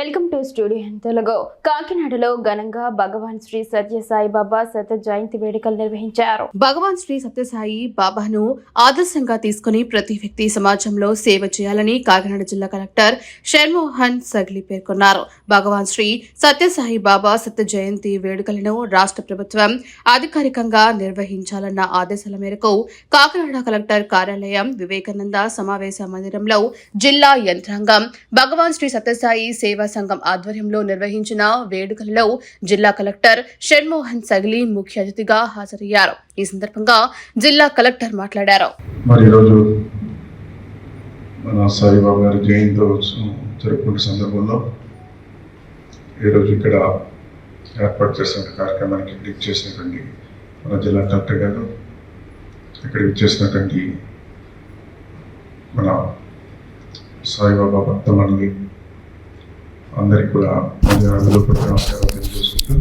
Welcome to studio Telugu. కాకినాడలో ఘనంగా భగవాన్ శ్రీ సత్యసాయి బాబా శత జయంతి వేడుకలు నిర్వహించారు. భగవాన్ శ్రీ సత్యసాయి బాబాను ఆదర్శంగా తీసుకుని ప్రతి వ్యక్తి సమాజంలో సేవ చేయాలని కాకినాడ జిల్లా కలెక్టర్ షణ్మోహన్ సగ్లి పేర్కొన్నారు. భగవాన్ శ్రీ సత్యసాయి బాబా శత జయంతి వేడుకలను రాష్ట్ర ప్రభుత్వం అధికారికంగా నిర్వహించాలన్న ఆదేశాల మేరకు కాకినాడ కలెక్టర్ కార్యాలయం వివేకానంద సమావేశ మందిరంలో జిల్లా యంత్రాంగం భగవాన్ శ్రీ సత్యసాయి సేవా సంఘం ఆధ్వర్యంలో నిర్వహించిన వేడుకలలో జిల్లా కలెక్టర్ షణ్మోహన్ సగిలి ముఖ్య అతిథిగా హాజరయ్యారు. ఈ సందర్భంగా జిల్లా కలెక్టర్ మాట్లాడారు. ఈరోజు మన సాయిబాబా గారి జయంతి ఉత్సవం సందర్భంలో ఈరోజు ఇక్కడ ఏర్పాటు చేసిన కార్యక్రమానికి ఇక్కడ చేసినటువంటి మన జిల్లా కలెక్టర్ గారు ఇక్కడ ఇచ్చేసినటువంటి మన సాయిబాబా భక్త మండలి అందరికి కూడా అందులో తెలియజేసుకుంటూ.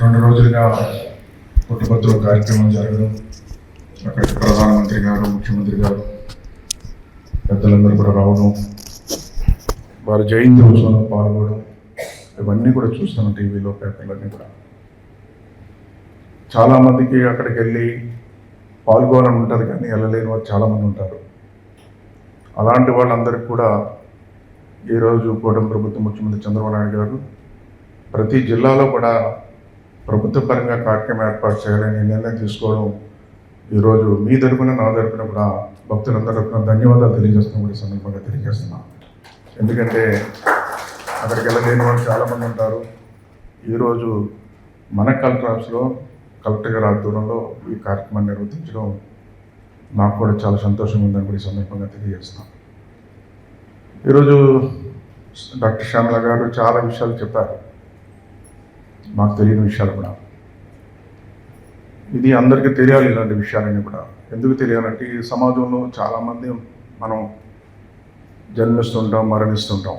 రెండు రోజులుగా పుట్టపత్తుల కార్యక్రమం జరగడం అక్కడ ప్రధానమంత్రి గారు ముఖ్యమంత్రి గారు పెద్దలందరూ కూడా రావడం వారి జయంతి ఉత్సవంలో పాల్గొనడం ఇవన్నీ కూడా చూస్తాను టీవీలో పేపర్లన్నీ కూడా. చాలామందికి అక్కడికి వెళ్ళి పాల్గొనాలని ఉంటుంది కానీ వెళ్ళలేని వారు చాలామంది ఉంటారు. అలాంటి వాళ్ళందరికీ కూడా ఈరోజు కూటమి ప్రభుత్వం ముఖ్యమంత్రి చంద్రబాబు నాయుడు గారు ప్రతి జిల్లాలో కూడా ప్రభుత్వ పరంగా కార్యక్రమం ఏర్పాటు చేయాలని నిర్ణయం తీసుకోవడం ఈరోజు మీ తరపున నా తరపున కూడా భక్తులందరి తరపున ధన్యవాదాలు తెలియజేస్తున్నాం కూడా ఈ సందర్భంగా తెలియజేస్తున్నాం. ఎందుకంటే అక్కడికి వెళ్ళలేని వాళ్ళు చాలామంది ఉంటారు. ఈరోజు మన కలెక్టర్ ఆఫీస్లో కలెక్టర్ గారి ఆధ్వర్యంలో ఈ కార్యక్రమాన్ని నిర్వర్తించడం నాకు కూడా చాలా సంతోషంగా ఉందని కూడా ఈ సందర్భంగా తెలియజేస్తున్నాం. ఈరోజు డాక్టర్ శ్యామల గారు చాలా విషయాలు చెప్పారు. మాకు తెలియని విషయాలు కూడా. ఇది అందరికీ తెలియాలి ఇలాంటి విషయాలన్నీ కూడా. ఎందుకు తెలియాలంటే ఈ సమాజంలో చాలామంది మనం జన్మిస్తుంటాం మరణిస్తుంటాం.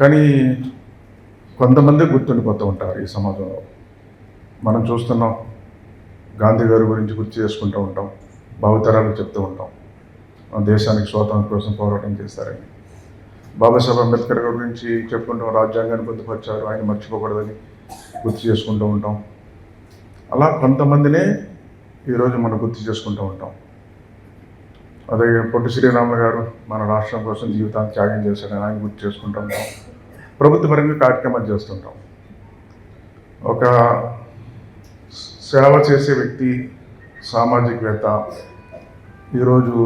కానీ కొంతమంది గుర్తుండిపోతూ ఉంటారు ఈ సమాజంలో. మనం చూస్తున్నాం గాంధీ గారి గురించి గుర్తు చేసుకుంటూ ఉంటాం భావితరాలకు చెప్తూ ఉంటాం. మన దేశానికి స్వాతంత్రం కోసం పోరాటం చేశారని బాబాసాహెబ్ అంబేద్కర్ గారి గురించి చెప్పుకుంటాం రాజ్యాంగాన్ని పొందుపరిచారు ఆయన మర్చిపోకూడదని గుర్తు చేసుకుంటూ ఉంటాం. అలా కొంతమందినే ఈరోజు మనం గుర్తు చేసుకుంటూ ఉంటాం. అదే పొట్టి శ్రీరాములు గారు మన రాష్ట్రం కోసం జీవితాన్ని త్యాగం చేశారని ఆయన గుర్తు చేసుకుంటూ ఉంటాం. ప్రభుత్వపరంగా కార్యక్రమాలు చేస్తుంటాం. ఒక సేవ చేసే వ్యక్తి సామాజికవేత్త ఈరోజు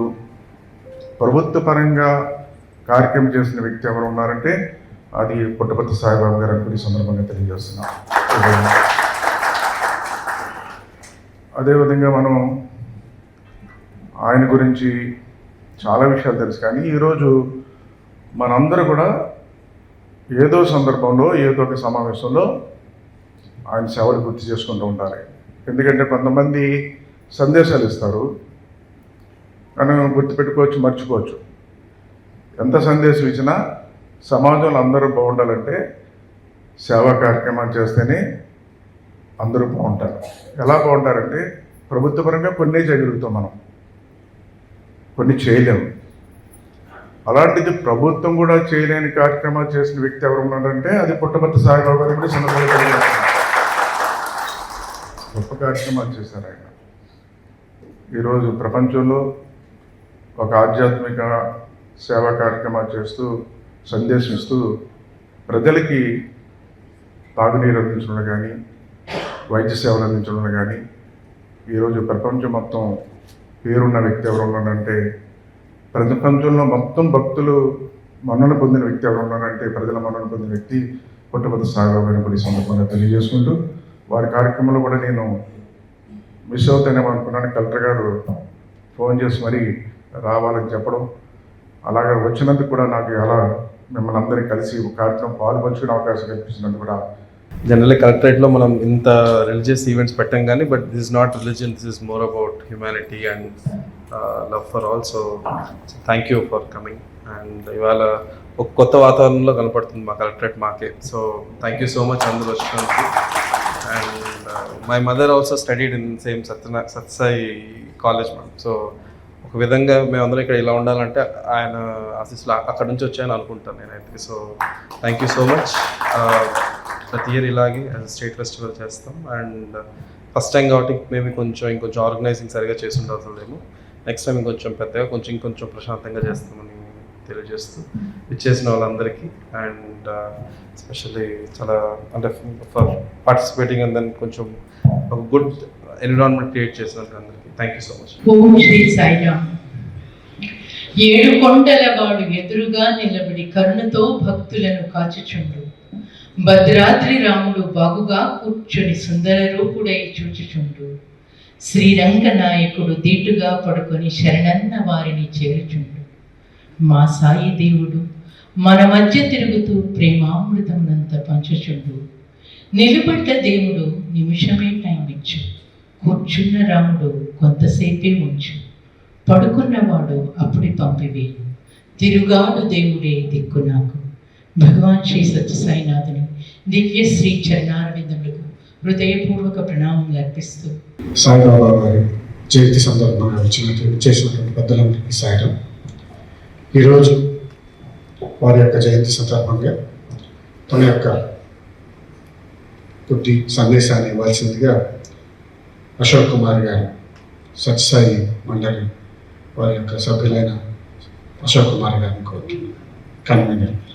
ప్రభుత్వ పరంగా కార్యక్రమం చేసిన వ్యక్తి ఎవరు ఉన్నారంటే అది పుట్టపర్తి సాయిబాబు గారు అనుకుని సందర్భంగా తెలియజేస్తున్నాం. అదేవిధంగా మనం ఆయన గురించి చాలా విషయాలు తెలుసు కానీ ఈరోజు మనందరూ కూడా ఏదో సందర్భంలో ఏదో ఒక సమావేశంలో ఆయన సేవలు గుర్తు చేసుకుంటూ ఉండాలి. ఎందుకంటే కొంతమంది సందేశాలు ఇస్తారు. కానీ గుర్తుపెట్టుకోవచ్చు మర్చిపోవచ్చు. ఎంత సందేశం ఇచ్చినా సమాజంలో అందరూ బాగుండాలంటే సేవా కార్యక్రమాలు చేస్తేనే అందరూ బాగుంటారు. ఎలా బాగుంటారంటే ప్రభుత్వపరంగా కొన్ని చేయగలుగుతాం మనం. కొన్ని చేయలేము అలాంటిది ప్రభుత్వం కూడా చేయలేని కార్యక్రమాలు చేసిన వ్యక్తి ఎవరు ఉన్నారంటే అది పుట్టపర్తి సాయిబాబు గారు కూడా గొప్ప కార్యక్రమాలు చేశారు ఆయన. ఈరోజు ప్రపంచంలో ఒక ఆధ్యాత్మిక సేవా కార్యక్రమాలు చేస్తూ సందేశం ఇస్తూ ప్రజలకి తాగునీరు అందించడం కానీ వైద్య సేవలు అందించడం కానీ ఈరోజు ప్రపంచం మొత్తం పేరున్న వ్యక్తి ఎవరు ఉన్నాడంటే ప్రపంచంలో మొత్తం భక్తులు మన్నన పొందిన వ్యక్తి ఎవరు ఉన్నారంటే ప్రజల మన్నన పొందిన వ్యక్తి పుట్టపతి సాయిబాబు అని సందర్భంగా తెలియజేసుకుంటూ వారి కార్యక్రమంలో కూడా నేను మిస్ అవుతానేమో అనుకున్నాను. కలెక్టర్ గారు ఫోన్ చేసి మరీ రావాలని చెప్పడం. అలాగే వచ్చినందుకు కూడా నాకు అలా మిమ్మల్ని అందరికీ కలిసి ఒక కార్యక్రమం పాల్పంచుకునే అవకాశం కల్పించినందుకు కూడా జనరల్లీ కలెక్టరేట్లో మనం ఇంత రిలీజియస్ ఈవెంట్స్ పెట్టాం కానీ but this is not religion this is more about humanity and love for all so thank you for coming and ఇవాళ ఒక కొత్త వాతావరణంలో కనపడుతుంది మా కలెక్టరేట్ మాకే. So thank you so much అందరూ వచ్చినందుకు. And my mother also studied in same సత్యనా Sathya Sai college ma'am so ఒక విధంగా మేమందరం ఇక్కడ ఇలా ఉండాలంటే ఆయన ఆశీస్సులు అక్కడ నుంచి వచ్చాయని అనుకుంటాను నేనైతే. So thank you so much ప్రతి ఇయర్ ఇలాగే యాజ్ స్టేట్ ఫెస్టివల్ చేస్తాం. అండ్ ఫస్ట్ టైం కాబట్టి మేబీ కొంచెం ఇంకొంచెం ఆర్గనైజింగ్ సరిగా చేసి ఉండాల్సిందేమో నెక్స్ట్ టైం ఇంకొంచెం పెద్దగా కొంచెం ఇంకొంచెం ప్రశాంతంగా చేస్తామని తెలియజేస్తూ ఇచ్చేసిన వాళ్ళందరికీ. అండ్ ఎస్పెషల్లీ చాలా అంటే ఫర్ పార్టిసిపేటింగ్ అండ్ దెన్ కొంచెం ఒక గుడ్ ఎన్విరాన్మెంట్ క్రియేట్ చేసినందుకు అందరికీ. Thank you so much Om Shri Sairam. ఏడు కొండల వాడు ఎదురుగా నిలబడి కరుణతో భక్తులను కాచుచుండు. భద్రాద్రి రాముడు బాగుగా కూర్చొని సుందర రూపుడై చూచుచుండు. శ్రీరంగ నాయకుడు దీటుగా పడుకొని శరణన్న వారిని చేరుచుండు. మా సాయి దేవుడు మన మధ్య తిరుగుతూ ప్రేమామృతమునంత పంచుచుండు. నిలుబడ్డ దేవుడు నిమిషమే టైం ఇచ్చు కూర్చున్న రాముడు కొంతసేపే ఉంచు. పడుకున్నవాడు అప్పుడే పంపివేయు. తిరుగాడు దేవుడే దిక్కు నాకు. భగవాన్ శ్రీ సత్యసాయినాథుని దివ్య శ్రీ చరణారవిందులకు హృదయపూర్వక ప్రణామం అర్పిస్తూ. సాయిబాబా గారి జయంతి సందర్భంగా వచ్చినటువంటి చేసినటువంటి పెద్దలందరికీ సాయడం ఈరోజు వారి యొక్క జయంతి సందర్భంగా తన యొక్క కొద్ది సందేశాన్ని ఇవ్వాల్సిందిగా అశోక్ కుమార్ గారు సత్యసాయి మండలి వారి యొక్క సభ్యులైన అశోక్ కుమార్ గారిని కోరుతున్నాను. కన్వీనర్.